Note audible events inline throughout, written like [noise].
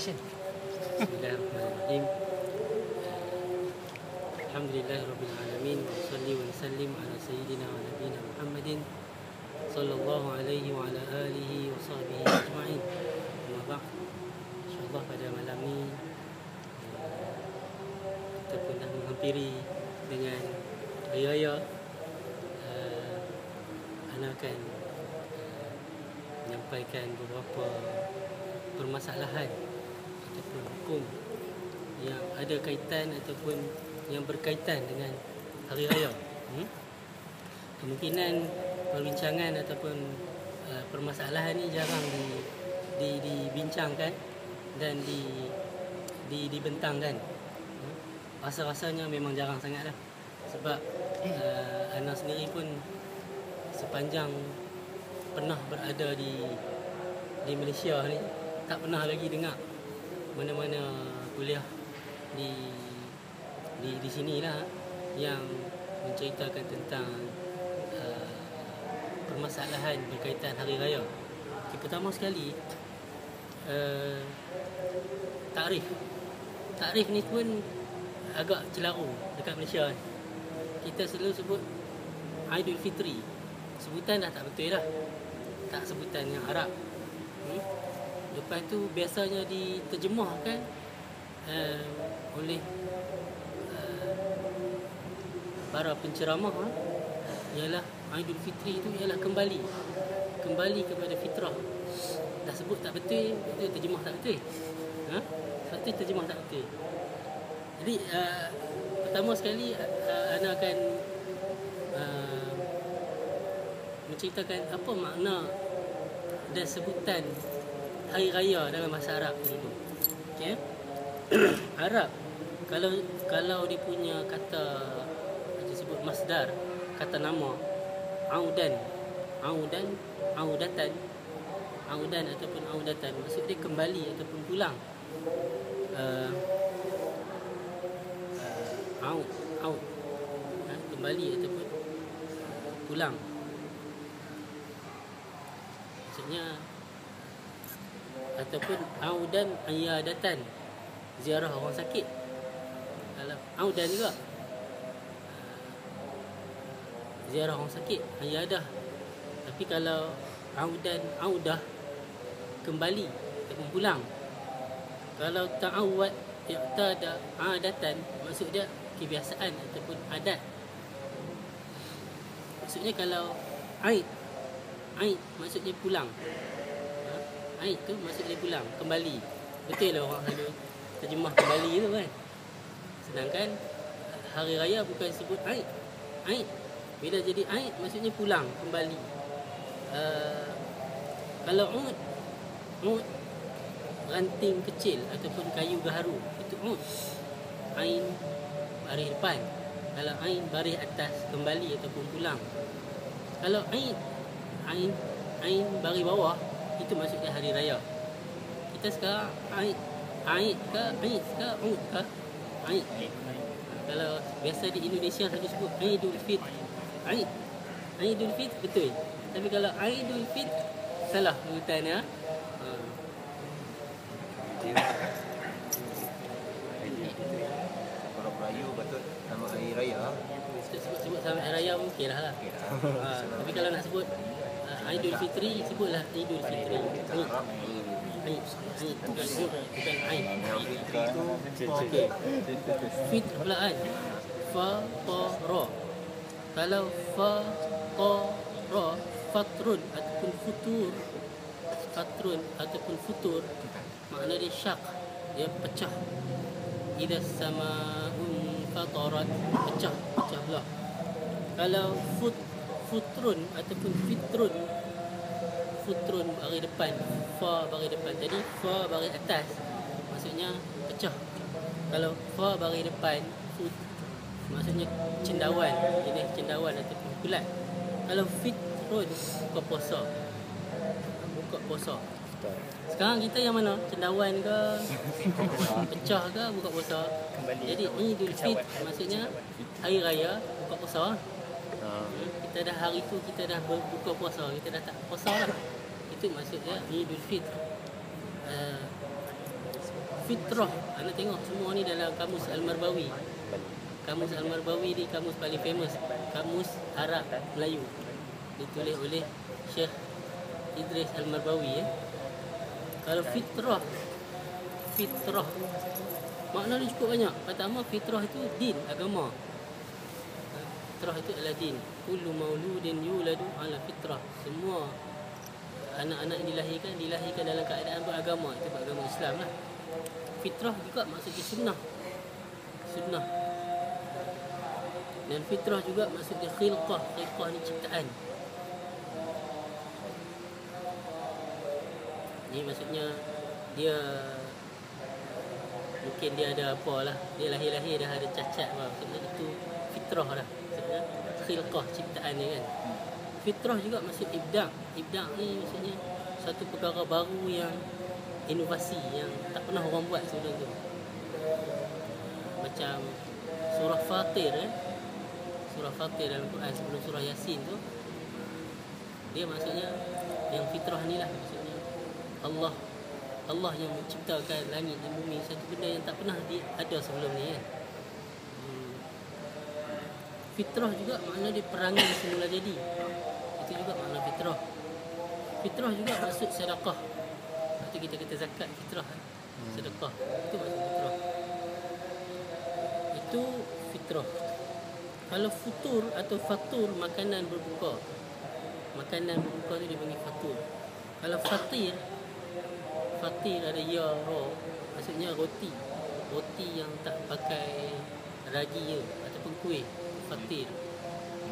Action. Bismillahirrahmanirrahim. Alhamdulillahirabbil alamin wa salli wa sallim ala sayyidina wa nabiyina Muhammadin sallallahu alaihi wa ala alihi wa sahbihi ajma'in. Amma ba'd. Insyaallah pada malam ni eh, kita pun dah menghampiri dengan hari raya uh, Ana akan uh, menyampaikan beberapa permasalahan ataupun hukum yang ada kaitan ataupun yang berkaitan dengan hari raya. Hmm? Kemungkinan perbincangan ataupun uh, permasalahan ni jarang di, di dibincangkan dan di di dibentangkan. Hmm? Rasa-rasanya memang jarang sangat lah. Sebab uh, Ana sendiri pun sepanjang pernah berada di di Malaysia ni tak pernah lagi dengar mana-mana kuliah di di di sinilah yang menceritakan tentang uh, permasalahan berkaitan hari raya. Okay, pertama sekali uh, takrif. Takrif ni pun agak celaru dekat Malaysia. Kita selalu sebut Aidilfitri. Sebutan dah tak betul dah. Tak sebutan yang Arab. Hmm? Lepas tu biasanya diterjemahkan uh, oleh uh, para penceramah uh, ialah Aidilfitri itu ialah kembali kembali kepada fitrah. Dah sebut tak betul, itu terjemah tak betul. Ha? Sebab tu terjemah tak betul. Jadi uh, pertama sekali uh, Ana akan uh, menceritakan apa makna dan sebutan hari raya dalam bahasa Arab ni tu. Okey. [coughs] Arab kalau kalau dia punya kata dia sebut masdar, kata nama audan, audan, audatan, audan ataupun audatan maksud dia kembali ataupun pulang. Uh, uh, aud, aud. Ha, kembali ataupun pulang. Maksudnya ataupun audan ayadatan. Ziarah orang sakit. Kalau audan juga. Ziarah orang sakit ayadah. Tapi kalau audan audah kembali ataupun pulang. Kalau ta'awad i'tada adatan maksud dia kebiasaan ataupun adat. Maksudnya kalau aid aid maksudnya pulang Aid tu maksud dia pulang Kembali. Betul lah orang selalu Terjemah kembali tu kan. Sedangkan Hari Raya bukan sebut Aid Aid Bila jadi Aid Maksudnya pulang Kembali. Uh, Kalau Ud Ud Ranting kecil Ataupun kayu gaharu Itu Ud Ain Baris depan. Kalau Ain baris atas Kembali ataupun pulang. Kalau Aid Ain Ain baris bawah itu maksudnya hari raya. Kita sekarang Aid Aid ke Aid ke Ud ke Aid. Kalau biasa di Indonesia selalu sebut Aidul Fit. Aid. Aidul Fit betul. Tapi kalau Aidul Fit salah. Ha. Orang Melayu patut nama hari raya. Sebut-sebut sampai hari raya mungkin lah. lah. Ha. Tapi kalau nak sebut uh, Aidul Fitri sebutlah Aidul Fitri. Aid. Aid. Aid. Bukan Aid. Yang fitri tu Okey. Fit belaan. Fa ta ra. Kalau fa ta ra fatrun ataupun futur fatrun ataupun futur makna dia syak dia pecah ida samaun fatarat pecah pecah belah kalau fut futrun ataupun fitrun. Futrun bagi depan fa bagi depan. Jadi fa bagi atas. Maksudnya pecah. Kalau fa bagi depan fut maksudnya cendawan. Jenis cendawan ataupun kulat kalau fitrun buka puasa. Buka puasa. Sekarang kita yang mana? Cendawan ke? Pecah ke? Buka puasa. Kembali. jadi Idul Fit. Maksudnya hari raya buka puasa kita dah hari tu kita dah berbuka puasa kita dah tak puasa lah itu maksudnya Idul Fitr uh, fitrah anda tengok semua ni dalam kamus Al-Marbawi kamus Al-Marbawi ni kamus paling famous kamus Arab Melayu ditulis oleh Syekh Idris Al-Marbawi ya. Kalau fitrah fitrah makna dia cukup banyak. Pertama fitrah itu din, agama. Fitrah itu adalah din. Kullu mauludin yuladu ala fitrah. Semua anak-anak yang dilahirkan dilahirkan dalam keadaan beragama. Itu beragama Islam lah. Fitrah juga maksudnya sunnah. Sunnah. Dan fitrah juga maksudnya khilqah. Khilqah ni ciptaan. Ni maksudnya dia mungkin dia ada apa lah dia lahir-lahir dah ada cacat apa maksudnya itu fitrah lah khilqah ciptaan dia kan. Fitrah juga maksud ibda' ibda' ni maksudnya satu perkara baru yang inovasi yang tak pernah orang buat sebelum tu. Macam surah fatir eh. Surah fatir dalam Quran sebelum surah yasin tu. Dia maksudnya yang fitrah ni lah maksudnya. Allah Allah yang menciptakan langit dan bumi satu benda yang tak pernah ada sebelum ni kan. Hmm. Fitrah juga makna dia perangai semula jadi. Itu juga makna fitrah. Fitrah juga maksud sedekah. Lepas tu kita kata zakat fitrah. kan. Sedekah. Itu maksud fitrah. Itu fitrah. Kalau futur atau fatur makanan berbuka. Makanan berbuka tu dipanggil fatur. Kalau fatir fatir ada ya ra maksudnya roti roti yang tak pakai ragi je ataupun kuih fatir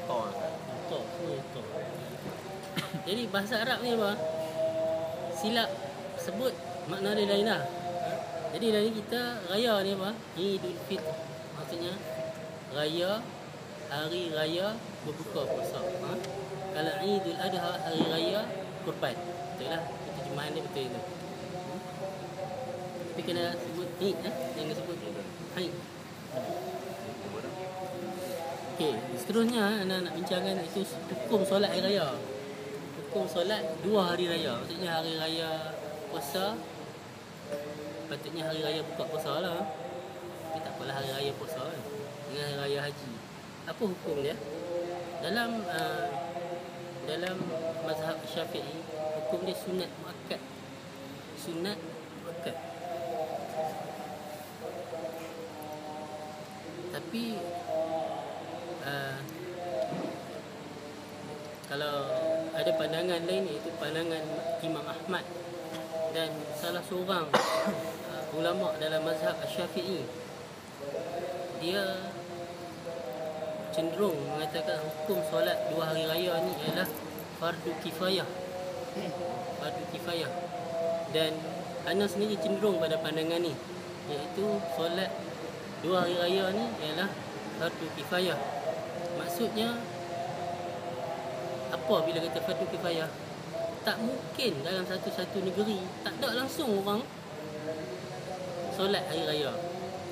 Ustaz. untuk semua untuk jadi bahasa Arab ni apa? Silap sebut makna dia lain lah. Jadi dari kita raya ni apa? Idul Fitr. Maksudnya raya hari raya berbuka puasa. Ha? kalau Idul Adha hari raya kurban. Betul lah. Terjemahan dia betul itu. Tapi kena sebut Eid eh? Jangan sebut Eid Okey, seterusnya anda nak bincangkan itu hukum solat hari raya. Hukum solat dua hari raya. Maksudnya hari raya puasa patutnya hari raya buka puasa lah. Tapi tak apalah hari raya puasa kan. Dengan hari raya haji. Apa hukum dia? Dalam uh, dalam mazhab Syafi'i hukum dia sunat muakkad. Sunat muakkad. Tapi kalau ada pandangan lain iaitu pandangan Imam Ahmad dan salah seorang [coughs] uh, ulama dalam mazhab Syafi'i. Dia cenderung mengatakan hukum solat dua hari raya ni ialah fardu kifayah. Fardu kifayah. Dan Ana sendiri cenderung pada pandangan ni iaitu solat dua hari raya ni ialah fardu kifayah. Maksudnya apa bila kata fardu kifayah? Tak mungkin dalam satu-satu negeri tak ada langsung orang solat hari raya.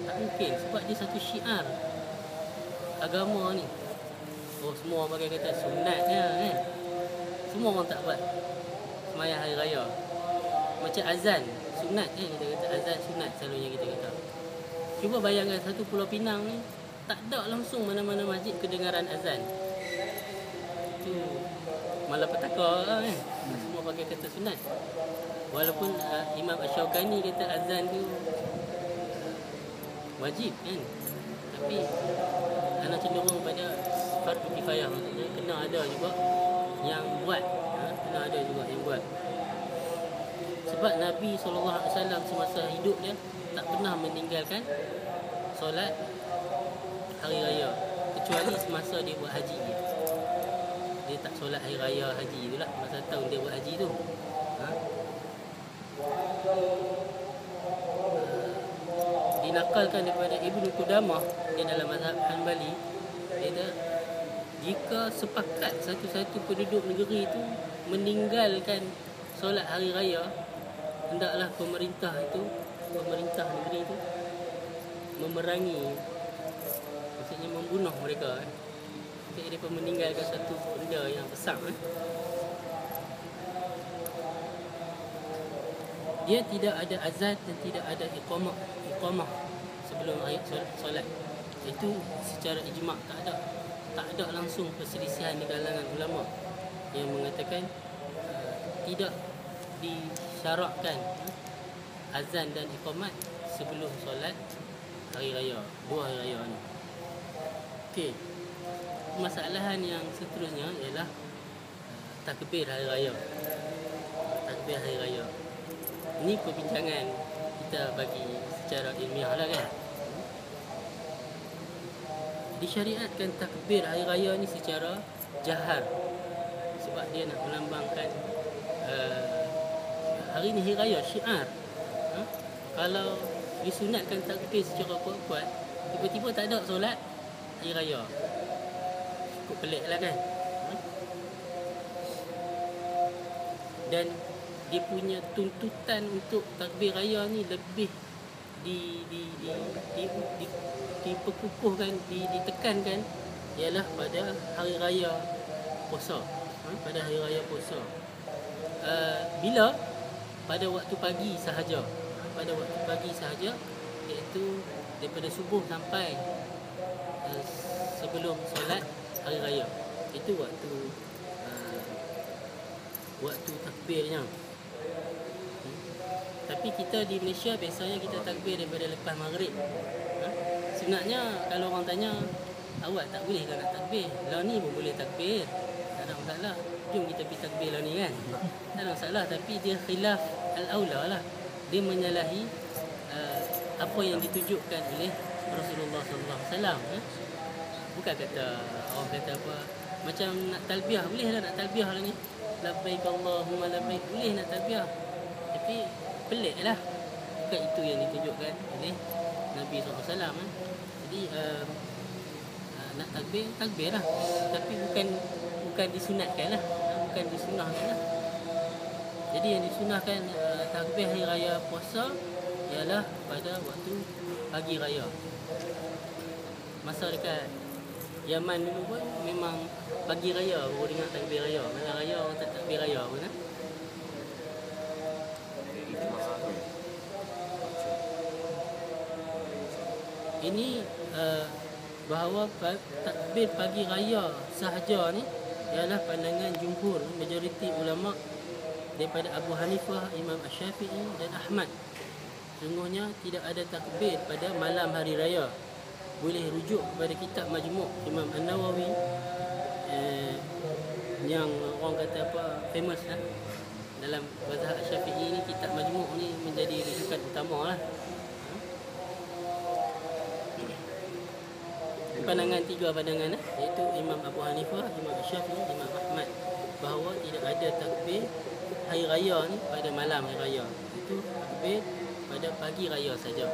Tak mungkin sebab dia satu syiar agama ni. Oh semua pakai kata sunatnya kan? Semua orang tak buat semayang hari raya. Macam azan sunat kan? Kita kata azan sunat selalunya kita kata. Cuba bayangkan satu pulau Pinang ni tak ada langsung mana-mana masjid kedengaran azan malapetaka kan? Semua pakai kata sunat. Walaupun uh, Imam Asyaukani kata azan tu wajib kan? Tapi anak cenderung pada fardu kifayah maksudnya kena ada juga yang buat. Ha? kena ada juga yang buat. Sebab Nabi SAW semasa hidup dia tak pernah meninggalkan solat hari raya. Kecuali semasa dia buat haji. je. Dia tak solat hari raya haji tu lah. Masa tahun dia buat haji tu. Ha? dinakalkan daripada Ibnu Qudamah dia dalam mazhab Hanbali dia jika sepakat satu-satu penduduk negeri itu meninggalkan solat hari raya hendaklah pemerintah itu pemerintah negeri itu memerangi maksudnya membunuh mereka. kan jadi mereka meninggalkan satu benda yang besar kan? dia tidak ada azan dan tidak ada iqamah iqamah sebelum ayat sol- solat. Itu secara ijma' tak ada tak ada langsung perselisihan di kalangan ulama yang mengatakan uh, tidak disyaratkan uh, azan dan iqamat sebelum solat hari raya dua hari raya ni. Okey masalahan yang seterusnya ialah uh, takbir hari raya. Takbir hari raya. Ini perbincangan kita bagi secara ilmiah lah kan. Disyariatkan takbir hari raya ni secara jahar. Sebab dia nak melambangkan uh, hari ni hari raya syiar. Ha? kalau disunatkan takbir secara kuat-kuat tiba-tiba tak ada solat hari raya cukup pelik lah kan ha? dan dia punya tuntutan untuk takbir raya ni lebih di di di di, di diperkukuhkan di, ditekankan ialah pada hari raya puasa ha? pada hari raya puasa uh, bila pada waktu pagi sahaja ha? pada waktu pagi sahaja iaitu daripada subuh sampai uh, sebelum solat hari raya. Itu waktu uh, waktu takbirnya. Hmm. tapi kita di Malaysia biasanya kita takbir daripada lepas maghrib. Ha? sebenarnya kalau orang tanya awak tak boleh nak takbir? Lah ni pun boleh takbir. Tak ada masalah. Jom kita pergi takbir lah ni kan. Tak ada masalah. Tapi dia khilaf al-aula lah. Dia menyalahi uh, apa yang ditunjukkan oleh Rasulullah eh? Bukan kata orang kata apa macam nak talbiah boleh lah nak talbiah lah ni. Labbaik Allahumma labbaik boleh nak talbiah. Tapi pelik lah. Bukan itu yang ditunjukkan oleh Nabi SAW eh? jadi uh, nak takbir takbir lah. Tapi bukan bukan disunatkan lah. Bukan disunahkan lah. Jadi yang disunahkan uh, takbir hari raya puasa ialah pada waktu pagi raya. Masa dekat Yaman dulu pun memang pagi raya baru dengar takbir raya malam raya orang tak takbir raya pun eh? ini uh, bahawa takbir pagi raya sahaja ni ialah pandangan jumhur majoriti ulama daripada Abu Hanifah, Imam Asy-Syafi'i dan Ahmad. Sungguhnya tidak ada takbir pada malam hari raya. Boleh rujuk kepada kitab Majmu' Imam An-Nawawi eh, yang orang kata apa famous lah dalam mazhab Syafi'i ni kitab Majmu' ni menjadi rujukan utama lah. pandangan tiga pandangan eh, iaitu Imam Abu Hanifah, Imam Syafi'i, Imam Ahmad bahawa tidak ada takbir hari raya ni pada malam hari raya. Itu takbir pada pagi raya saja.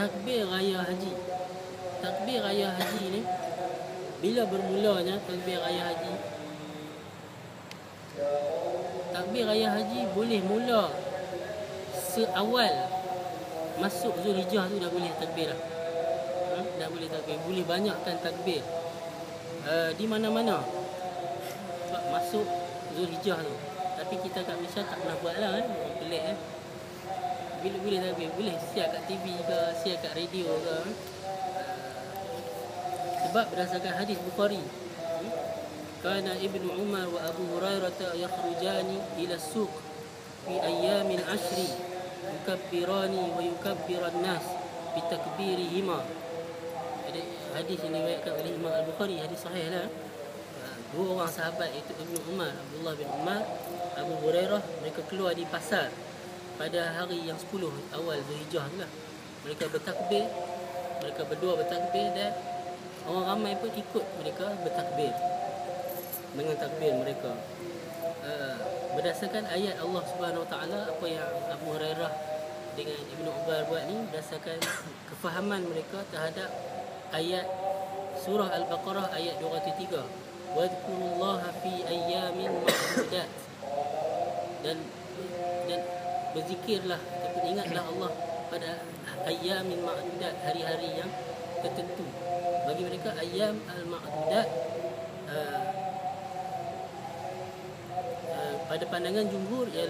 Takbir raya haji. Takbir raya haji ni bila bermulanya takbir raya haji? Takbir raya haji boleh mula seawal masuk Zulhijjah tu dah boleh takbir dah. Ha? Dah boleh takbir. Boleh banyakkan takbir. Uh, di mana-mana. Masuk Zulhijjah tu. Tapi kita kat Malaysia tak pernah buat lah kan. Pelik kan. Bila boleh takbir. Boleh siap kat TV ke, siap kat radio ke. Sebab berdasarkan hadis Bukhari. Kana Ibnu Umar wa Abu Hurairah yakhrujani ila suq fi ayyamin ashri yukabbirani wa yukabbiran nas bitakbirihima jadi hadis yang diriwayatkan oleh Imam Al-Bukhari hadis sahih lah dua orang sahabat iaitu Ibnu Umar Abdullah bin Umar Abu Hurairah mereka keluar di pasar pada hari yang 10 awal Zulhijjah tu lah. Mereka bertakbir mereka berdua bertakbir dan orang ramai pun ikut mereka bertakbir. Dengan takbir mereka. Uh, berdasarkan ayat Allah Subhanahu Wa Taala apa yang Abu Hurairah dengan Ibnu Umar buat ni berdasarkan kefahaman mereka terhadap ayat surah Al-Baqarah ayat 203 wadhkurullaha fi ayyamin ma'dudat. Dan berzikirlah. Ataupun ingatlah Allah pada ayyamin ma'dudat hari-hari yang tertentu. Bagi mereka ayyam al-ma'dudat uh, pada pandangan jumhur ialah